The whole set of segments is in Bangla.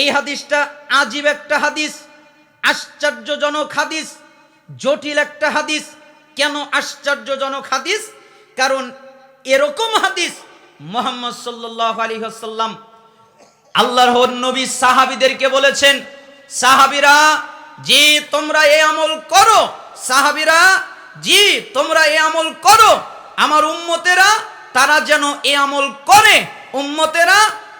এই হাদিসটা আজীব একটা হাদিস, আশ্চর্যজনক হাদিস, জটিল একটা হাদিস। কেন আশ্চর্যজনক হাদিস? কারণ এরকম হাদিস মোহাম্মদ সাল্লাহ আলী হাসাল্লাম আল্লাহর নবী সাহাবিদেরকে বলেছেন, সাহাবিরা জি তোমরা এই আমল করো, সাহাবিরা জি তোমরা এই আমল করো, আমার উম্মতেরা তারা যেন এ আমল করে, উম্মতেরা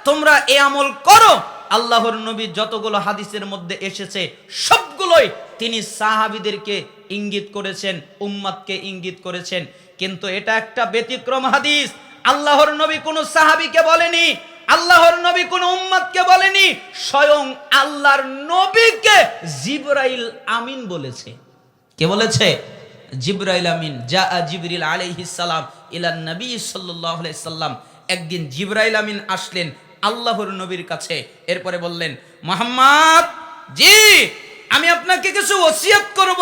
তোমরা এ আমল করো। আল্লাহর নবী যতগুলো হাদিসের মধ্যে এসেছে, সবগুলোই তিনি সাহাবিদেরকে ইঙ্গিত করেছেন, উম্মাদকে ইঙ্গিত করেছেন। কিন্তু এটা একটা ব্যতিক্রম হাদিস। আল্লাহর নবী কোনো সাহাবিকে বলেনি, আল্লাহর নবী কোন উম্মতকে বলেনি, স্বয়ং আল্লাহর নবীকে জিবরাইল আমিন বলেছে। কে বলেছে? জিবরাইল আমিন। যা জিবরিল আলাইহিস সালাম ইলা নবী সাল্লাল্লাহু আলাইহি সাল্লাম। একদিন জিবরাইল আমিন আসলেন আল্লাহর নবীর কাছে। এরপরে বললেন, মোহাম্মদ, জি, আমি আপনাকে কিছু ওসিয়ত করব,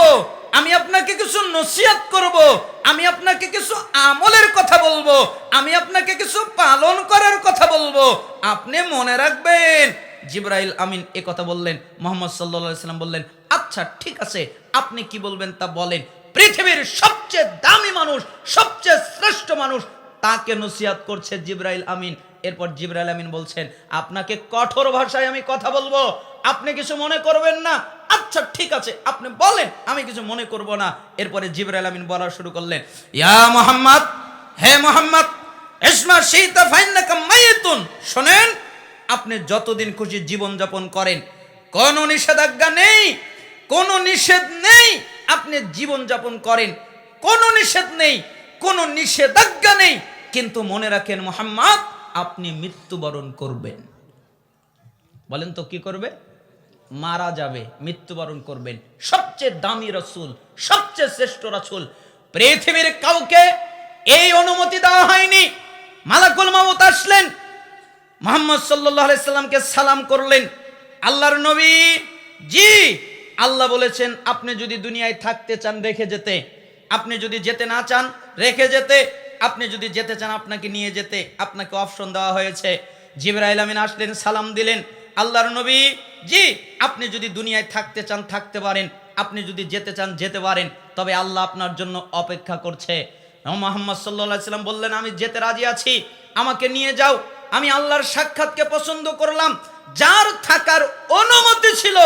আমি আপনাকে কিছু নসিয়াত করব, আমি আপনাকে কিছু আমলের কথা বলব, আমি আপনাকে কিছু পালন করার কথা বলব। আপনি মনে রাখবেন। জিব্রাইল আমিন এ কথা বললেন, মোহাম্মদ সাল্লা সাল্লাম বললেন আচ্ছা ঠিক আছে, আপনি কি বলবেন তা বলেন। পৃথিবীর সবচেয়ে দামি মানুষ, সবচেয়ে শ্রেষ্ঠ মানুষ তাকে নসিহাত করছে জিব্রাইল আমিন। এরপর জিব্রাইল আমিন বলছেন, আপনাকে কঠোর ভাষায় আমি কথা বলব। আপনি কিছু মনে করবেন না। আচ্ছা ঠিক আছে, আপনি বলেন, আমি কিছু মনে করব না। এরপরে জিব্রাইল আমিন বলা শুরু করলেন, ইয়া মোহাম্মদ, হে মোহাম্মদ, ইসমা শীতা ফাইন্নাকা মাইয়াতুন শোনেন, আপনি যতদিন খুশি জীবন যাপন করেন, কোনো নিষেধাজ্ঞা নেই, কোনো নিষেধ নেই, আপনি জীবন যাপন করেন। কোনো নিষেধ নেই, কোনো নিষেধাজ্ঞা নেই, কিন্তু মনে রাখেন, মোহাম্মদ আপনি মৃত্যুবরণ করবেন। বলেন তো কি করবে? মারা যাবে, মৃত্যুবরণ করবেন। সবচেয়ে দামি রসুল, সবচেয়ে শ্রেষ্ঠ রসুল পৃথিবীর কাউকে এই অনুমতি দেওয়া হয়নি। মালাকুল মামুত আসলেন, মোহাম্মদ সাল্লাহ সাল্লামকে সালাম করলেন। আল্লাহর নবী, জি, আল্লাহ বলেছেন, আপনি যদি দুনিয়ায় থাকতে চান রেখে যেতে, আপনি যদি যেতে না চান রেখে যেতে আপনি যদি যেতে চান, আপনাকে নিয়ে যেতে, আপনাকে অপশন দেওয়া হয়েছে। জিবরাইল আমিন আসলেন, সালাম দিলেন। আল্লাহর নবী, জি, আপনি যদি দুনিয়ায় থাকতে চান, থাকতে পারেন। আপনি যদি যেতে চান, যেতে পারেন। তবে আল্লাহ আপনার জন্য অপেক্ষা করছে। মোহাম্মদ সাল্লাম বললেন, আমি যেতে রাজি আছি। আমাকে নিয়ে যাও। আমি আল্লাহর সাক্ষাৎকে পছন্দ করলাম। যার থাকার অনুমতি ছিল,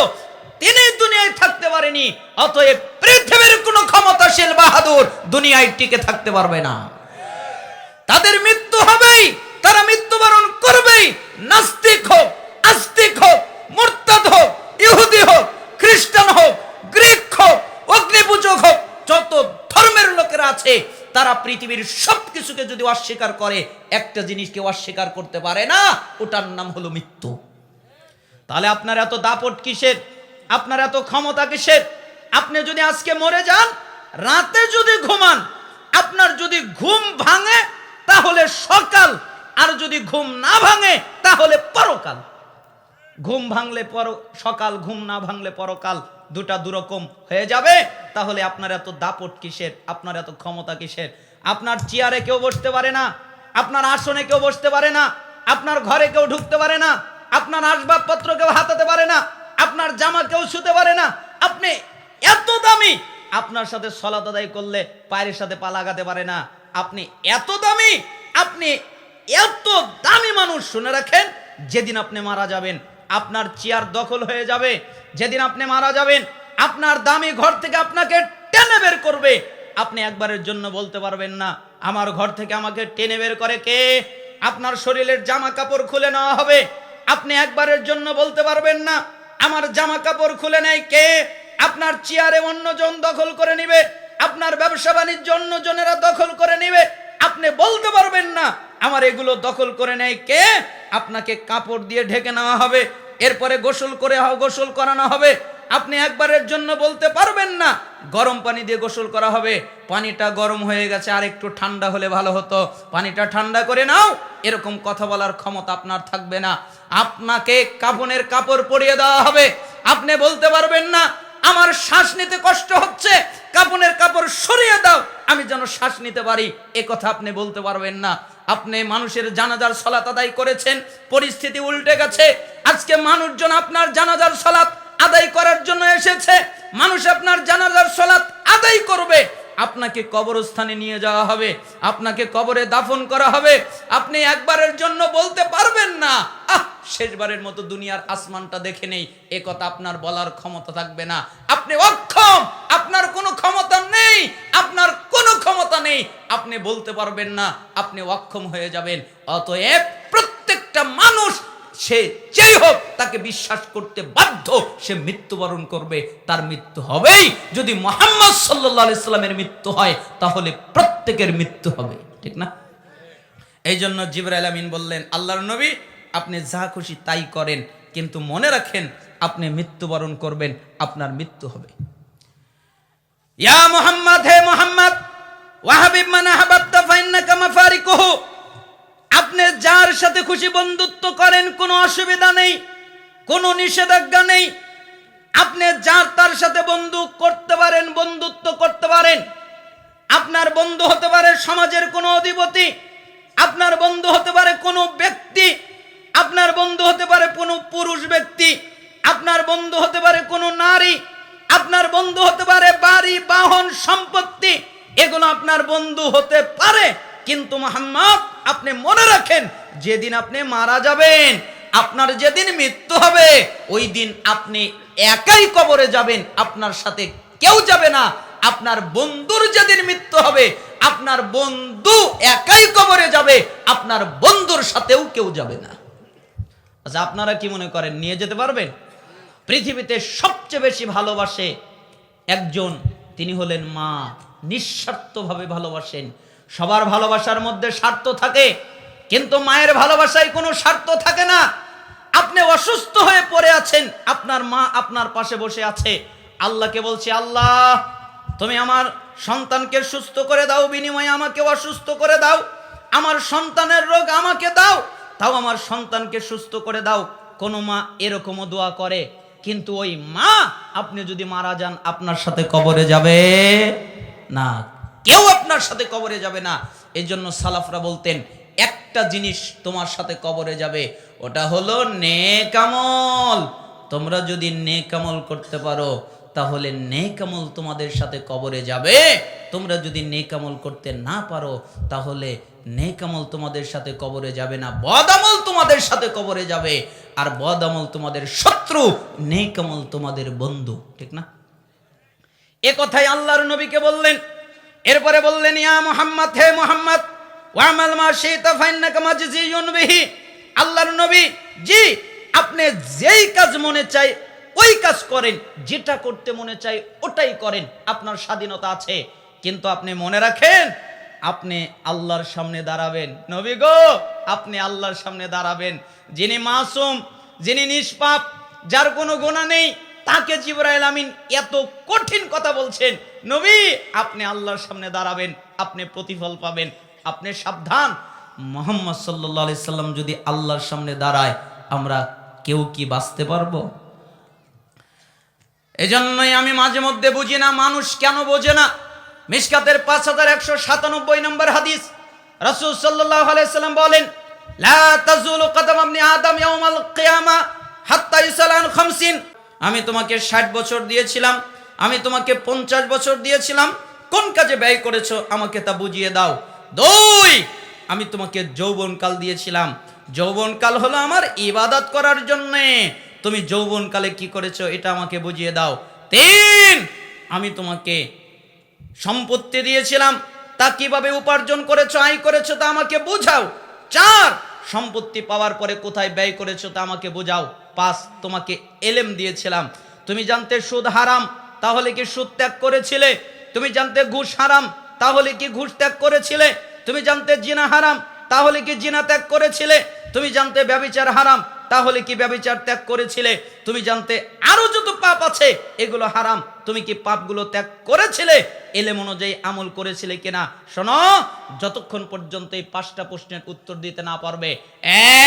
তিনি দুনিয়ায় থাকতে পারেনি। অতএব পৃথিবীর কোনো ক্ষমতাশীল বাহাদুর দুনিয়ায় টিকে থাকতে পারবে না। তাদের মৃত্যু হবেই, তারা মৃত্যুবরণ করবেই। নাস্তিক হোক, আস্তিক হোক, মুরতাদ হোক, ইহুদি হোক, খ্রিস্টান হোক, গ্রিক হোক, অগ্নিপূজক হোক, যত ধর্মের লোকেরা আছে, তারা পৃথিবীর সব কিছুকে যদি অস্বীকার করে, একটা জিনিসকে অস্বীকার করতে পারে না, ওটার নাম হলো মৃত্যু। তাহলে আপনার এত দাপট কিসের? আপনার এত ক্ষমতা কিসের? আপনি যদি আজকে মরে যান, রাতে যদি ঘুমান, আপনার যদি ঘুম ভাঙে তাহলে সকাল, আর যদি ঘুম না ভাঙে, তাহলে পরকাল। ঘুম ভাঙলে পর, সকাল, ঘুম না ভাঙলে পরকাল, দুটা দুরকম হয়ে যাবে। তাহলে আপনার এত দাপট কিসের? আপনার এত ক্ষমতা কিসের? আপনার চেয়ারে কেউ বসতে পারে না, আপনার আসনে কেউ বসতে পারে না, আপনার ঘরে কেউ ঢুকতে পারে না, আপনার আসবাবপত্র কেউ হাতাতে পারে না, আপনার জামা কেউ শুতে পারে না, আপনি এত দামি! আপনার সাথে সলাত আদায় করলে পায়ের সাথে পা লাগাতে পারে না আপনি এত দামি, আপনি এত দামি মানুষ শুনে রাখেন, যেদিন আপনি মারা যাবেন, আপনার চেয়ার দখল হয়ে যাবে। যেদিন আপনি মারা যাবেন, আপনার দামি ঘর থেকে আপনাকে টেনে বের করবে। আপনি একবারের জন্য বলতে পারবেন না, আমার ঘর থেকে আমাকে টেনে বের করে কে? আপনার শরীরের জামা কাপড় খুলে নেওয়া হবে। আপনি একবারের জন্য বলতে পারবেন না, আমার জামা কাপড় খুলে নেয় কে? আপনার চেয়ারে অন্যজন দখল করে নিবে। আপনার ব্যবসা বাণিজ্য অন্যজনেরা দখল করে নিবে। আপনি বলতে পারবেন না, আমার এগুলো দখল করে নেয় কে? আপনাকে কাপড় দিয়ে ঢেকে নেওয়া হবে, এরপরে গোসল করে গোসল করানো হবে। আপনি একবারের জন্য বলতে পারবেন না, গরম পানি দিয়ে গোসল করা হবে। পানিটা গরম হয়ে গেছে, আর একটু ঠান্ডা হলে ভালো হতো। পানিটা ঠান্ডা করে নাও, এরকম কথা বলার ক্ষমতা আপনার থাকবে না। আপনাকে কাপনের কাপড় পরিয়ে দেওয়া হবে। আপনি বলতে পারবেন না আমার শ্বাস নিতে কষ্ট হচ্ছে। কাপনের কাপড় সরিয়ে দাও, আমি যেন শ্বাস নিতে পারি। এ কথা আপনি বলতে পারবেন না। আপনি মানুষের জানাজার সলাত আদায় করেছেন, পরিস্থিতি উল্টে গেছে। আজকে মানুষজন আপনার জানাজার সলাত আদায় করার জন্য এসেছে। মানুষ আপনার জানাজার সলাত আদায় করবে। আপনাকে কবরস্থানে নিয়ে যাওয়া হবে, আপনাকে কবরে দাফন করা হবে। আপনি একবারের জন্য বলতে পারবেন না, আহ, শেষবারের মতো দুনিয়ার আসমানটা দেখে নেই, এ কথা আপনার বলার ক্ষমতা থাকবে না। আপনি অক্ষম, আপনার কোনো ক্ষমতা নেই, আপনার কোনো ক্ষমতা নেই। আপনি বলতে পারবেন না, আপনি অক্ষম হয়ে যাবেন। অতএব প্রত্যেকটা মানুষ সে যেই হোক তাকে বিশ্বাস করতে বাধ্য, সে মৃত্যুবরণ করবে, তার মৃত্যু হবেই। যদি মোহাম্মদ সাল্লাহ ইসলামের মৃত্যু হয়, তাহলে প্রত্যেকের মৃত্যু হবে, ঠিক না? এই জন্য জিবরাইল আমিন বললেন, আল্লাহর নবী, আপনি যা খুশি তাই করেন, কিন্তু মনে রাখেন, আপনি মৃত্যুবরণ করবেন, আপনার মৃত্যু হবে। ইয়া মোহাম্মদ, হে মোহাম্মদ, ওয়াহাবিব মান আহাবাবতা ফাইন্নাকা মাফারিকুহু। আপনি যার সাথে খুশি বন্ধুত্ব করেন, কোনো অসুবিধা নেই, কোনো নিষেধাজ্ঞা নেই। আপনি যার তার সাথে বন্ধু করতে পারেন, বন্ধুত্ব করতে পারেন। আপনার বন্ধু হতে পারে সমাজের কোনো অধিপতি, আপনার বন্ধু হতে পারে কোনো ব্যক্তি, আপনার বন্ধু হতে পারে কোনো পুরুষ ব্যক্তি, আপনার বন্ধু হতে পারে কোনো নারী, আপনার বন্ধু হতে পারে বাড়ি, বাহন, সম্পত্তি, এগুলো আপনার বন্ধু হতে পারে। কিন্তু মোহাম্মদ আপনি মনে রাখেন, যেদিন আপনি মারা যাবেন, আপনার যেদিন মৃত্যু হবে, ওই দিন আপনি একাই কবরে যাবেন, আপনার সাথে কেউ যাবে না। আপনার বন্ধুর যেদিন মৃত্যু হবে, আপনার বন্ধু একাই কবরে যাবে, আপনার বন্ধুর সাথেও কেউ যাবে না। আচ্ছা আপনারা কি মনে করেন, নিয়ে যেতে পারবেন? পৃথিবীতে সবচেয়ে বেশি ভালোবাসে একজন, তিনি হলেন মা। নিঃস্বার্থভাবে ভালোবাসেন। সবার ভালোবাসার মধ্যে স্বার্থ থাকে, কিন্তু মায়ের ভালোবাসায় কোনো স্বার্থ থাকে না। আপনি অসুস্থ হয়ে পড়ে আছেন, আপনার মা আপনার পাশে বসে আছে। আল্লাহকে বলছে, আল্লাহ, তুমি আমার সন্তানকে সুস্থ করে দাও, বিনিময়ে আমাকে অসুস্থ করে দাও। আমার সন্তানের রোগ আমাকে দাও, তাও আমার সন্তানকে সুস্থ করে দাও। কোনো মা এরকমও দোয়া করে, কিন্তু ওই মা, আপনি যদি মারা যান, আপনার সাথে কবরে যাবে না। কেউ আপনার সাথে কবরে যাবে না। এই জন্য সালাফরা বলতেন, একটা জিনিস তোমার সাথে কবরে যাবে, ওটা হলো নেকামল তোমরা যদি নেকামল করতে পারো, তাহলে নেকামল তোমাদের সাথে কবরে যাবে। তোমরা যদি নেকামল করতে না পারো, তাহলে নেকামল তোমাদের সাথে কবরে যাবে না। বদামল তোমাদের সাথে কবরে যাবে, আর বদামল তোমাদের শত্রু নেকামল তোমাদের বন্ধু। ঠিক না? এ কথাই আল্লাহর নবীকে বললেন এরপরে বললেন, ইয়া মুহাম্মদ, হে মুহাম্মদ ওয়ামাল মা শিতা ফাইন্নাকা মাজজিয়ুন বিহি। আল্লাহর নবী, জি, আপনি যেই কাজ মনে চাই, ওই কাজ করেন, যেটা করতে মনে চাই, ওটাই করেন, আপনার স্বাধীনতা আছে। কিন্তু আপনি মনে রাখেন, আপনি আল্লাহর সামনে দাঁড়াবেন। নবী গো, আপনি আল্লাহর সামনে দাঁড়াবেন। যিনি মাসুম, যিনি নিষ্পাপ, যার কোনো গোনা নেই তাকে জিবরাইল আমিন এত কঠিন কথা বলছেন। নবী, আপনি আল্লাহর সামনে দাঁড়াবেন, আপনি প্রতিফল পাবেন, আপনি সাবধান। মোহাম্মদ সাল্লাহ আলি সাল্লাম যদি আল্লাহর সামনে দাঁড়ায়, আমরা কেউ কি বাঁচতে পারব? এজন্যই আমি মাঝে মধ্যে বুঝি না, মানুষ কেন বোঝে না। মিসকাতের পাঁচ হাজার একশো সাতানব্বই নম্বর হাদিস, রসুল সাল্লাহ আলাইসাল্লাম বলেন, লা তাজুলু কদম আপনি আদম ইয়াউমাল কিয়ামা হাত্তা ইসালান খামসিন। আমি তোমাকে ষাট বছর দিয়েছিলাম, আমি তোমাকে পঞ্চাশ বছর দিয়েছিলাম, কোন কাজে ব্যয় করেছ আমাকে তা বুঝিয়ে দাও। দুই, আমি তোমাকে যৌবনকাল দিয়েছিলাম। যৌবনকাল হলো আমার ইবাদত করার জন্যে। তুমি যৌবনকালে কি করেছ এটা আমাকে বুঝিয়ে দাও। তিন, আমি তোমাকে সম্পত্তি দিয়েছিলাম, তা কীভাবে উপার্জন করেছ, আয় করেছ তা আমাকে বুঝাও। চার, সম্পত্তি পাওয়ার পরে কোথায় ব্যয় করেছ তা আমাকে বোঝাও। পাঁচ তোমাকে এলেম দিয়েছিলাম। তুমি জানতে সুদ হারাম, তাহলে কি সুদ ত্যাগ করেছিলে? তুমি জানতে ঘুষ হারাম, তাহলে কি ঘুষ ত্যাগ করেছিলে? তুমি জানতে জিনা হারাম, তাহলে কি জিনা ত্যাগ করেছিলে? তুমি জানতে ব্যবিচার হারাম, তাহলে কি ব্যবিচার ত্যাগ করেছিলে? তুমি জানতে আরও যত পাপ আছে, এগুলো হারাম, তুমি কি পাপগুলো ত্যাগ করেছিলে? এলেম অনুযায়ী আমল করেছিলে কিনা? শোনো, যতক্ষণ পর্যন্ত এই পাঁচটা প্রশ্নের উত্তর দিতে না পারবে,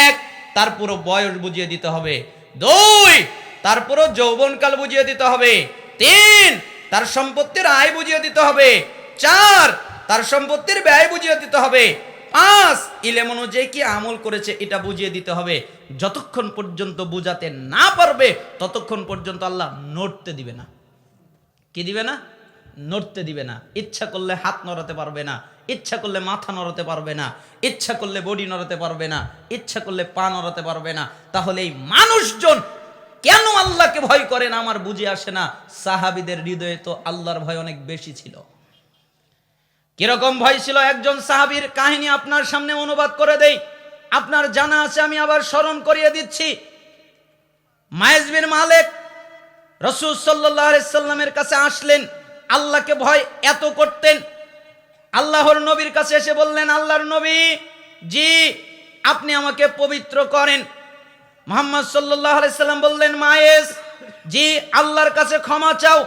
এক, তার পুরো বয়স বুঝিয়ে দিতে হবে। দুই, তারপরও পুরো যৌবনকাল বুঝিয়ে দিতে হবে। তিন, তার সম্পত্তির আয় বুঝিয়ে দিতে হবে। চার, তার সম্পত্তির ব্যয় বুঝিয়ে দিতে হবে। পাঁচ, ইলেম অনুযায়ী কি আমল করেছে এটা বুঝিয়ে দিতে হবে। যতক্ষণ পর্যন্ত বুঝাতে না পারবে, ততক্ষণ পর্যন্ত আল্লাহ নড়তে দিবে না। কি দিবে না? নড়তে দিবে না। ইচ্ছা করলে হাত নড়াতে পারবে না। ইচ্ছা করলে মাথা নড়াতে পারবে না। ইচ্ছা করলে বডি নড়াতে পারবে না। ইচ্ছা করলে পা নড়াতে পারবে না। তাহলে এই মানুষজন কেন আল্লাহকে ভয় করে না আমার বুঝে আসে না? সাহাবিদের হৃদয়ে তো আল্লাহর ভয় অনেক বেশি ছিল। কীরকম ভয় ছিল? একজন সাহাবীর কাহিনী আপনার সামনে অনুবাদ করে দেই। আপনার জানা আছে, আমি আবার স্মরণ করিয়ে দিচ্ছি। মায়েজ বিন মালেক রসুল সাল্লাহ সাল্লামের কাছে আসলেন। আল্লাহকে ভয় এত করতেন। আল্লাহর নবীর কাছে এসে বললেন, আল্লাহর নবী, জি, আপনি আমাকে পবিত্র করেন। মোহাম্মদ সাল্লাহ সাল্লাম বললেন, মায়েস, জি, আল্লাহর কাছে ক্ষমা চাও।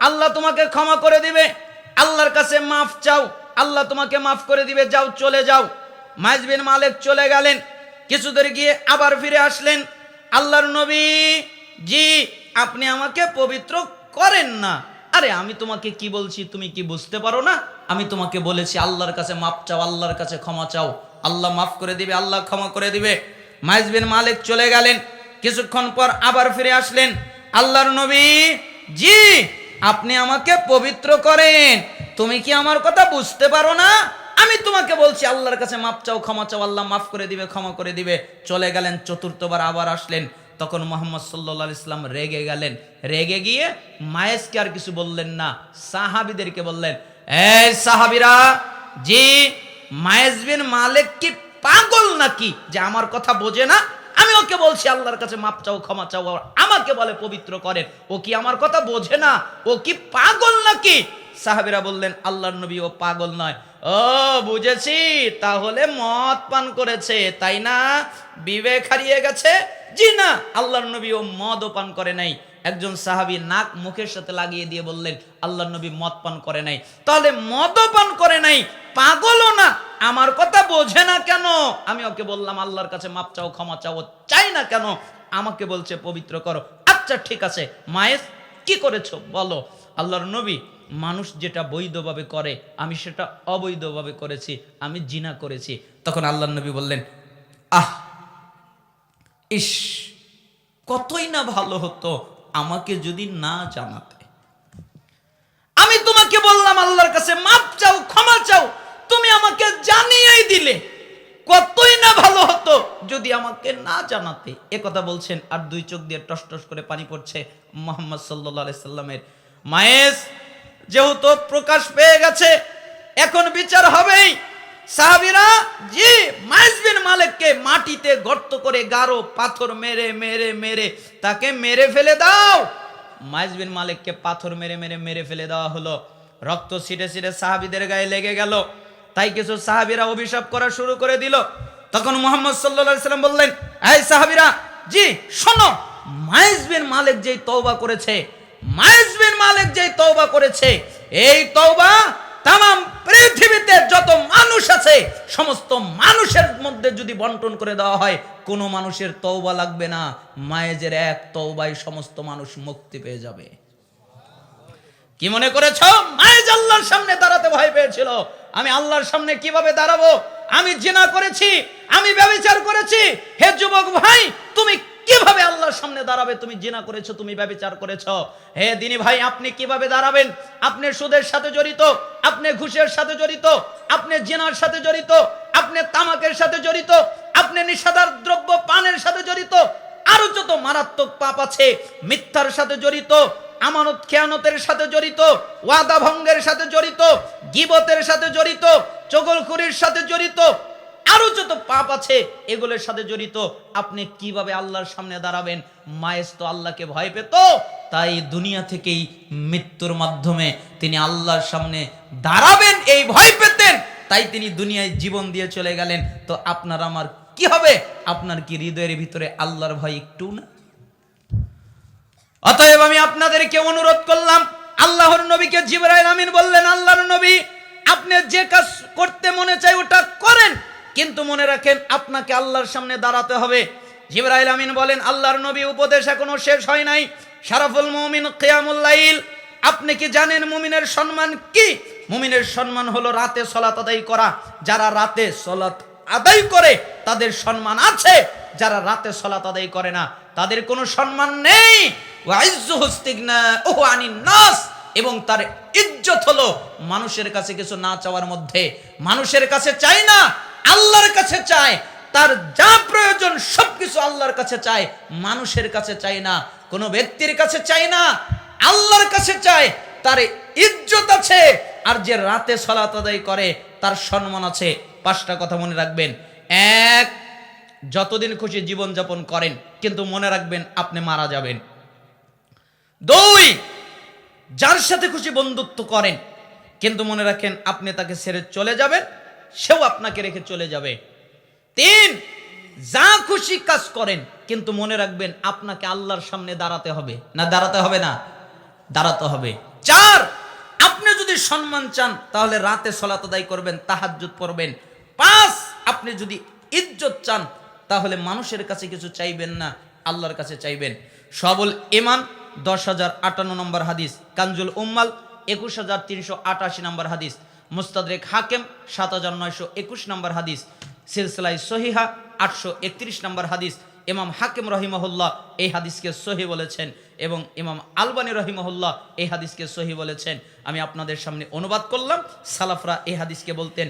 আল্লাহ তোমাকে ক্ষমা করে দিবে। আল্লাহর কাছে মাফ চাও। আল্লাহ তোমাকে মাফ করে দিবে। যাও, চলে যাও। মাইজ বিন মালেক চলে গেলেন। কিছু দূর গিয়ে আবার ফিরে আসলেন। আল্লাহর নবী, জি, আপনি আমাকে পবিত্র করেন না। আরে আমি তোমাকে কি বলছি, তুমি কি বুঝতে পারো না? আমি তোমাকে বলেছি, আল্লাহর কাছে মাপ চাও, আল্লাহর কাছে ক্ষমা চাও। আল্লাহ মাফ করে দিবে, আল্লাহ ক্ষমা করে দিবে। মাইজ বিন মালিক চলে গেলেন, কিছুক্ষণ পর আবার ফিরে আসলেন। আল্লাহর নবী, জি, আপনি আমাকে পবিত্র করেন। তুমি কি আমার কথা বুঝতে পারো না? আমি তোমাকে বলছি, আল্লাহর কাছে মাপ চাও, ক্ষমা চাও, আল্লাহ মাফ করে দিবে, ক্ষমা করে দিবে। চলে গেলেন, চতুর্থবার আবার আসলেন। তখন মোহাম্মদ সাল্লা ইসলাম রেগে গেলেন। রেগে গিয়ে মায়েসকে আর কিছু বললেন না। সাহাবিদেরকে বললেন, এই সাহাবিরা, জি মায়েস বিন মালিক কি পাগল নাকি? যে আমার কথা বোঝে না, আমি ওকে বলছি, আল্লাহর কাছে মাপ চাও, ক্ষমা চাও আমাকে বলে পবিত্র করেন। ও কি আমার কথা বোঝে না? ও কি পাগল নাকি? সাহাবিরা বললেন, আল্লাহর নবী ও পাগল নয়। ও, বুঝেছি। তাহলে মদ পান করেছে, তাই না? বিবেক হারিয়ে গেছে? জি না, আল্লাহর নবী ও মদও পান করে নাই। একজন সাহাবী নাক মুখের সাথে লাগিয়ে দিয়ে বললেন, আল্লাহর নবী মদ পান করে নাই। তাহলে মদও পান করে নাই, পাগলও না। আমার কথা বোঝে না কেন? আমি ওকে বললাম, আল্লাহর কাছে মাপ চাও, ক্ষমা চাও চাই না কেন? আমাকে বলছে, পবিত্র করো। আচ্ছা ঠিক আছে। মায়ের কি করেছ? বলো। আল্লাহর নবী, মানুষ যেটা বৈধভাবে করে, আমি সেটা অবৈধভাবে করেছি, আমি জিনা করেছি। তখন আল্লাহর নবী বললেন, আহ, ইস, কতই না ভালো হতো আমাকে যদি না জানাতে। আমি তোমাকে বললাম, আল্লাহর কাছে মাপ চাও, ক্ষমা চাও, তুমি আমাকে জানিয়েই দিলে। কতই না ভালো হতো যদি আমাকে না জানাতে, এ কথা বলছেন আর দুই চোখ দিয়ে টস টস করে পানি পড়ছে মোহাম্মদ সাল্লাহ সাল্লামের। মায়েস, যেহেতু প্রকাশ পেয়ে গেছে, এখন বিচার হবেই। সাহাবিরা, জি মালিককে মাটিতে গর্ত করে গারো, পাথর মেরে মেরে মেরে, তাকে মেরে ফেলে দাও। বিন মালিককে পাথর মেরে মেরে মেরে ফেলে দেওয়া হলো। রক্ত ছিটে ছিটে সাহাবিদের গায়ে লেগে গেল। তাই কিছু সাহাবিরা অভিশাপ করা শুরু করে দিল। তখন মোহাম্মদ সাল্লা সাল্লাম বললেন, এই সাহাবিরা, জি, শোনো মাইজ বিন মালিক যেই তওবা করেছে মাইজ বিন মালিক যেই তওবা করেছে, এই তওবা তাম পৃথিবীতে যত মানুষ আছে, সমস্ত মানুষের মধ্যে যদি বন্টন করে দেওয়া হয়, কোনো মানুষের তওবা লাগবে না, মায়েজের এক তওবাই সমস্ত মানুষ মুক্তি পেয়ে যাবে। কি মনে করেছ? মায়েজ আল্লাহর সামনে দাঁড়াতে ভয় পেয়েছিল। আমি আল্লাহর সামনে কীভাবে দাঁড়াবো? আমি জেনা করেছি, আমি ব্যবচার করেছি। হে যুবক ভাই, তুমি কীভাবে আল্লাহর সামনে দাঁড়াবে? তুমি জিনা করেছ, তুমি ব্যবচার করেছ। হে দিনী ভাই, আপনি কীভাবে দাঁড়াবেন? আপনি সুদের সাথে জড়িত, আপনি ঘুষের সাথে জড়িত, আপনি জিনার সাথে জড়িত, আপনি তামাকের সাথে জড়িত, আপনি নিষাদার দ্রব্য পানের সাথে জড়িত, আরও যত মারাত্মক পাপ আছে, মিথ্যার সাথে জড়িত আমানত খেয়ানতের সাথে জড়িত, ওয়াদা ভঙ্গের সাথে জড়িত, গিবতের সাথে জড়িত, চগলখুরির সাথে জড়িত, আরও যত পাপ আছে এগুলোর সাথে জড়িত, আপনি কীভাবে আল্লাহর সামনে দাঁড়াবেন? মায়েস তো আল্লাহকে ভয় পেত, তাই দুনিয়া থেকেই মৃত্যুর মাধ্যমে তিনি আল্লাহর সামনে দাঁড়াবেন, এই ভয় পেতেন, তাই তিনি দুনিয়ায় জীবন দিয়ে চলে গেলেন। তো আপনার আমার কি হবে? আপনার কি হৃদয়ের ভিতরে আল্লাহর ভয় একটু না? অতএব আমি আপনাদেরকে অনুরোধ করলাম, আল্লাহর নবীকে জিবরাইল আমিন বললেন, আল্লাহর নবী, আপনি যে কাজ করতে মনে চাই ওটা করেন, কিন্তু মনে রাখেন আপনাকে আল্লাহর সামনে দাঁড়াতে হবে। জিবরাইল আমিন বলেন, আল্লাহর নবী, উপদেশ এখনও শেষ হয় নাই। শারাফুল মুমিন, কিয়ামুল লাইল। আপনি কি জানেন মুমিনের সম্মান কি? মুমিনের সম্মান হলো রাতে সলাত আদায় করা। যারা রাতে সলাত আদায় করে, তাদের সম্মান আছে। যারা রাতে সলাত আদায় করে না, তাদের কোনো সম্মান নেই। নাস। এবং তার ইজ্জত হলো মানুষের কাছে কিছু না চাওয়ার মধ্যে। মানুষের কাছে চায় না, আল্লাহর কাছে চায়। তার যা প্রয়োজন সবকিছু আল্লাহর কাছে চায়। মানুষের কাছে চায় না, কোনো ব্যক্তির কাছে চায় না, আল্লাহর কাছে চায়। তার ইজ্জত আছে, আর যে রাতে সলাত আদায় করে, তার সম্মান আছে। পাঁচটা কথা মনে রাখবেন। এক, যতদিন খুশি জীবন যাপন করেন, কিন্তু মনে রাখবেন আপনি মারা যাবেন। দুই যার সাথে খুশি বন্ধুত্ব করেন, কিন্তু মনে রাখেন আপনি তাকে ছেড়ে চলে যাবেন, সেও আপনাকে রেখে চলে যাবে। তিন, যা খুশি কাজ করেন, কিন্তু মনে রাখবেন আপনাকে আল্লাহর সামনে দাঁড়াতে হবে। না দাঁড়াতে হবে না, দাঁড়াতে হবে। চার, আপনি যদি সম্মান চান, তাহলে রাতে সলাত আদায় করবেন, তাহাজ্জুদ পড়বেন। পাঁচ, আপনি যদি ইজ্জত চান, তাহলে মানুষের কাছে কিছু চাইবেন না, আল্লাহর কাছে চাইবেন। সবল ইমান দশ হাজার আটান্ন নম্বর হাদিস কাঞ্জুল উম্মাল, একুশ হাজার তিনশো আটাশি নম্বর হাদিস, মুস্তাদরেক হাকেম, সাত হাজার নয়শো একুশ নম্বর হাদিস সিলসিলাই সহিহা, আটশো একত্রিশ নম্বর হাদিস, ইমাম হাকিম রহিমহুল্লাহ এই হাদিসকে সহি বলেছেন এবং ইমাম আলবানী রহিমহুল্লাহ এই হাদিসকে সহি বলেছেন। আমি আপনাদের সামনে অনুবাদ করলাম, সালাফরা এই হাদিসকে বলতেন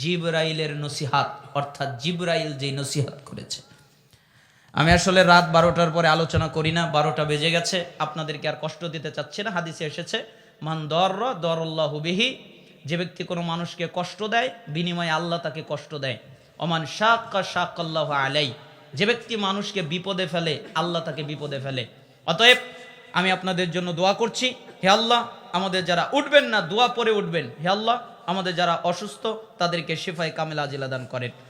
জিবরাইলের নসিহাত, অর্থাৎ জিবরাইল যে নসিহাত করেছে। আমি আসলে রাত বারোটার পরে আলোচনা করি না, বারোটা বেজে গেছে। আপনাদেরকে আর কষ্ট দিতে চাচ্ছি না, হাদিসে এসেছে, মান দর দরল্লাহ বিহি যে ব্যক্তি কোনো মানুষকে কষ্ট দেয়, বিনিময়ে আল্লাহ তাকে কষ্ট দেয়। অমান শাক্কা শাক্কাল্লাহ আলাই যে ব্যক্তি মানুষকে বিপদে ফেলে, আল্লাহ তাকে বিপদে ফেলে। অতএব আমি আপনাদের জন্য দোয়া করছি, হে আল্লাহ, আমাদের যারা উঠবেন না, দোয়া পরে উঠবেন। হে আল্লাহ, আমাদের যারা অসুস্থ, তাদেরকে শিফায় কামেলা জিলা দান করেন।